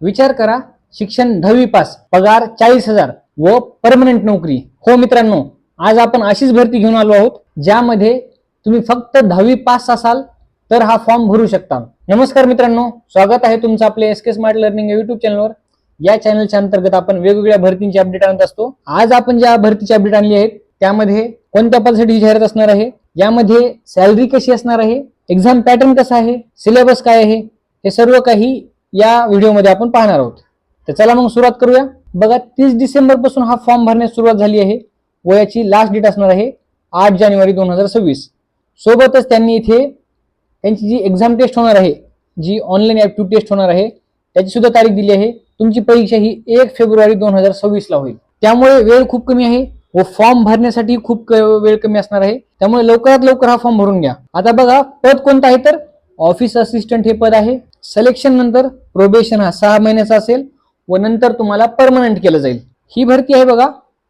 विचार करा शिक्षण दहावी पास पगार चाळीस हजार व परमनंट नोकरी. हो मित्रांनो आज आपण अशीच भरती घेऊन आलो आहोत ज्यामध्ये तुम्ही फक्त दहावी पास असाल तर हा फॉर्म भरू शकता. नमस्कार मित्रांनो स्वागत आहे तुमचं आपले S K smart learning YouTube चॅनलवर या चॅनलच्या अंतर्गत आपण वेगवेगळ्या भरतींची अपडेट आणत असतो. आज आपण ज्या भरतीची अपडेट आणली आहेत त्यामध्ये कोणत्या पदासाठी जाहिरात असणार आहे यामध्ये सॅलरी कशी असणार आहे एक्झाम पॅटर्न कसा आहे सिलेबस काय आहे हे सर्व काही या व्हिडिओमध्ये आपण पाहणार आहोत. तर चला मग सुरुवात करूया. बघा तीस डिसेंबरपासून हा फॉर्म भरण्यास सुरुवात झाली आहे. वयाची लास्ट डेट असणार आहे आठ जानेवारी दोन हजार सव्वीस. सोबतच त्यांनी इथे त्यांची जी एक्झाम टेस्ट होणार आहे जी ऑनलाईन ॲप्टिव्ह टेस्ट होणार आहे त्याची सुद्धा तारीख दिली आहे. तुमची परीक्षा ही एक फेब्रुवारी दोन हजार सव्वीसला होईल. त्यामुळे वेळ खूप कमी आहे व फॉर्म भरण्यासाठी खूप क- वेळ कमी असणार आहे. त्यामुळे लवकरात लवकर हा फॉर्म भरून घ्या. आता बघा पद कोणतं आहे तर? ऑफिस असिस्टंट हे पद आहे. सिलेक्शन नंतर प्रोबेशन हा सहा महिन्याचा असेल व नंतर तुम्हाला परमनंट केलं जाईल. ही भरती आहे बघा.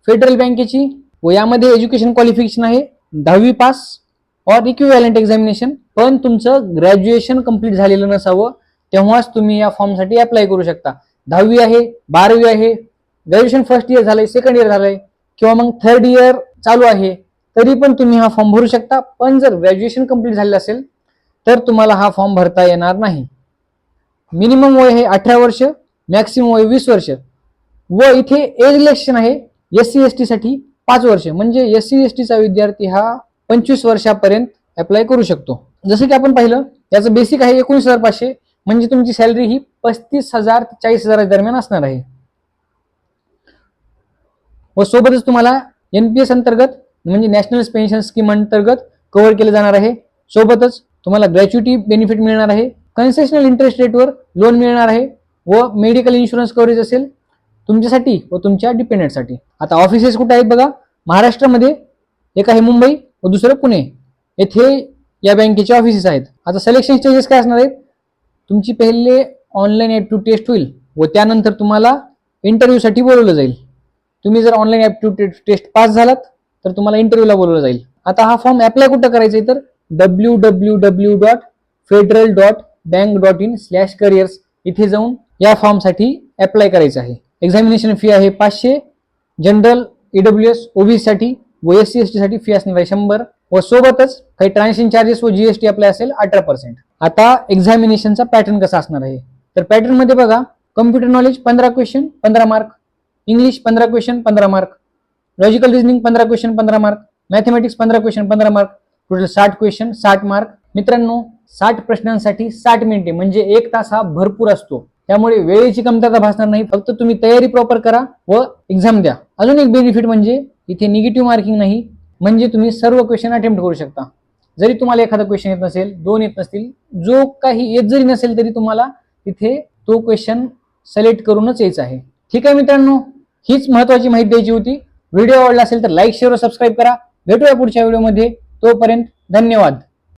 फेडरल बँकेची व यामध्ये एज्युकेशन क्वालिफिकेशन आहे. दहावी पास और इक्विव्हॅलंट एक्झामिनेशन पण तुमचं ग्रॅज्युएशन कंप्लीट झालेलं नसावं तेव्हाच तुम्ही या फॉर्मसाठी अप्लाय करू शकता. दहावी आहे बारावी आहे ग्रॅज्युएशन फर्स्ट इयर झालंय सेकंड इयर झालंय किंवा मग थर्ड इयर चालू आहे तरी पण तुम्ही हा फॉर्म भरू शकता. पण जर ग्रॅज्युएशन कंप्लीट झालेलं असेल तर तुम्हाला हा फॉर्म भरता येणार नाही. मिनिमम वय हे अठरा वर्ष मॅक्सिमम वय वीस वर्ष. व इथे एज रिलेक्शन आहे एस सी एस टी साठी पाच वर्ष. म्हणजे एस सी एस टीचा विद्यार्थी हा पंचवीस वर्षापर्यंत अप्लाय करू शकतो. जसं की आपण पाहिलं याचं बेसिक आहे एकोणीस हजार पाचशे. म्हणजे तुमची सॅलरी ही पस्तीस हजार ते चाळीस हजार दरम्यान असणार आहे. व सोबतच तुम्हाला एनपीएस अंतर्गत म्हणजे नॅशनल पेन्शन स्कीम अंतर्गत कव्हर केलं जाणार आहे. सोबतच तुम्हाला ग्रॅच्युटी बेनिफिट मिळणार आहे. कन्सेशनल इंटरेस्ट रेटवर लोन मिळणार आहे व मेडिकल इन्शुरन्स कव्हरेज असेल तुमच्यासाठी व तुमच्या डिपेंडेंटसाठी. आता ऑफिसेस कुठे आहेत बघा? महाराष्ट्रामध्ये एक आहे मुंबई व दुसरं पुणे. येथे या बँकेचे ऑफिसेस आहेत. आता सिलेक्शन स्टेजेस काय असणार आहेत? तुमची पहिले ऑनलाईन ॲप्टिव्ह टेस्ट होईल व त्यानंतर तुम्हाला इंटरव्ह्यूसाठी बोलवलं जाईल. तुम्ही जर ऑनलाईन ॲप्टिव्ह टेस्ट पास झालात तर तुम्हाला इंटरव्ह्यूला बोलवलं जाईल. आता हा फॉर्म अप्लाय कुठं करायचा आहे तर? W W W dot federal dot bank dot in slash careers इथे जाऊन या फॉर्मसाठी अप्लाय करायचं आहे. एक्झामिनेशन फी आहे पाचशे. जनरल ईडब्ल्यू एस ओबीसीसाठी व एस सी एस टी साठी फी असणार आहे शंभर. व सोबतच काही ट्रान्झॅक्शन चार्जेस व जीएसटी आपल्या असेल अठरा पर्सेंट आता एक्झामिनेशनचा पॅटर्न कसा असणार आहे? तर पॅटर्नमध्ये बघा कम्प्युटर नॉलेज पंधरा क्वेश्चन पंधरा मार्क इंग्लिश पंधरा क्वेश्चन पंधरा मार्क लॉजिकल रिझनिंग पंधरा क्वेश्चन पंधरा मार्क मॅथमॅटिक्स पंधरा क्वेश्चन पंधरा मार्क टोटल साठ क्वेश्चन साठ मार्क मित्रांनो साठ प्रश्नांसाठी साठ मिनिटे म्हणजे एक तास हा भरपूर असतो. त्यामुळे वेळेची कमतरता भासणार नाही फक्त तुम्ही तयारी प्रॉपर करा व एक्झाम द्या. अजून एक बेनिफिट म्हणजे इथे निगेटिव्ह मार्किंग नाही म्हणजे तुम्ही सर्व क्वेश्चन अटेम्प्ट करू शकता. जरी तुम्हाला एखादा क्वेश्चन येत नसेल दोन येत नसतील जो काही येत जरी नसेल तरी तुम्हाला तिथे तो क्वेश्चन सिलेक्ट करूनच यायचा आहे. ठीक आहे मित्रांनो हीच महत्वाची माहिती द्यायची होती. व्हिडिओ आवडला असेल तर लाईक शेअर व सबस्क्राईब करा. भेटूया पुढच्या व्हिडिओमध्ये तोपर्यंत धन्यवाद.